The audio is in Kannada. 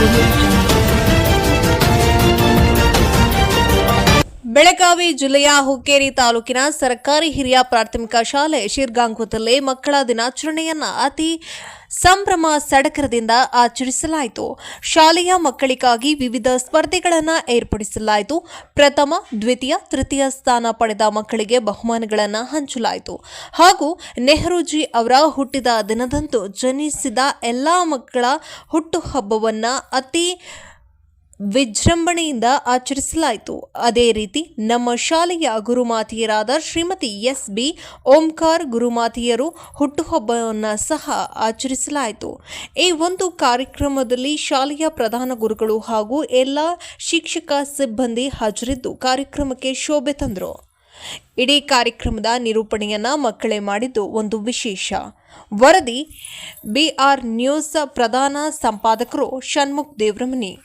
removed ಬೆಳಗಾವಿ ಜಿಲ್ಲೆಯ ಹುಕ್ಕೇರಿ ತಾಲೂಕಿನ ಸರ್ಕಾರಿ ಹಿರಿಯ ಪ್ರಾಥಮಿಕ ಶಾಲೆ ಶಿರ್ಗಾಂಕುತಲ್ಲಿ ಮಕ್ಕಳ ದಿನಾಚರಣೆಯನ್ನ ಅತಿ ಸಂಭ್ರಮ ಸಡಕರದಿಂದ ಆಚರಿಸಲಾಯಿತು. ಶಾಲೆಯ ಮಕ್ಕಳಿಗಾಗಿ ವಿವಿಧ ಸ್ಪರ್ಧೆಗಳನ್ನು ಏರ್ಪಡಿಸಲಾಯಿತು. ಪ್ರಥಮ, ದ್ವಿತೀಯ, ತೃತೀಯ ಸ್ಥಾನ ಪಡೆದ ಮಕ್ಕಳಿಗೆ ಬಹುಮಾನಗಳನ್ನು ಹಂಚಲಾಯಿತು. ಹಾಗೂ ನೆಹರೂಜಿ ಅವರ ಹುಟ್ಟಿದ ದಿನದಂದು ಜನಿಸಿದ ಎಲ್ಲ ಮಕ್ಕಳ ಹುಟ್ಟುಹಬ್ಬವನ್ನು ಅತಿ ವಿಜೃಂಭಣೆಯಿಂದ ಆಚರಿಸಲಾಯಿತು. ಅದೇ ರೀತಿ ನಮ್ಮ ಶಾಲೆಯ ಗುರುಮಾತೆಯರಾದ ಶ್ರೀಮತಿ ಎಸ್ ಬಿ ಓಂಕಾರ್ ಗುರುಮಾತೆಯರು ಹುಟ್ಟುಹಬ್ಬವನ್ನು ಸಹ ಆಚರಿಸಲಾಯಿತು. ಈ ಒಂದು ಕಾರ್ಯಕ್ರಮದಲ್ಲಿ ಶಾಲೆಯ ಪ್ರಧಾನ ಗುರುಗಳು ಹಾಗೂ ಎಲ್ಲ ಶಿಕ್ಷಕ ಸಿಬ್ಬಂದಿ ಹಾಜರಿದ್ದು ಕಾರ್ಯಕ್ರಮಕ್ಕೆ ಶೋಭೆ ತಂದರು. ಇಡೀ ಕಾರ್ಯಕ್ರಮದ ನಿರೂಪಣೆಯನ್ನ ಮಕ್ಕಳೇ ಮಾಡಿದ್ದು ಒಂದು ವಿಶೇಷ. ವರದಿ ಬಿಆರ್ ನ್ಯೂಸ್ ಪ್ರಧಾನ ಸಂಪಾದಕರು ಷಣ್ಮುಖ್ ದೇವ್ರಮನಿ.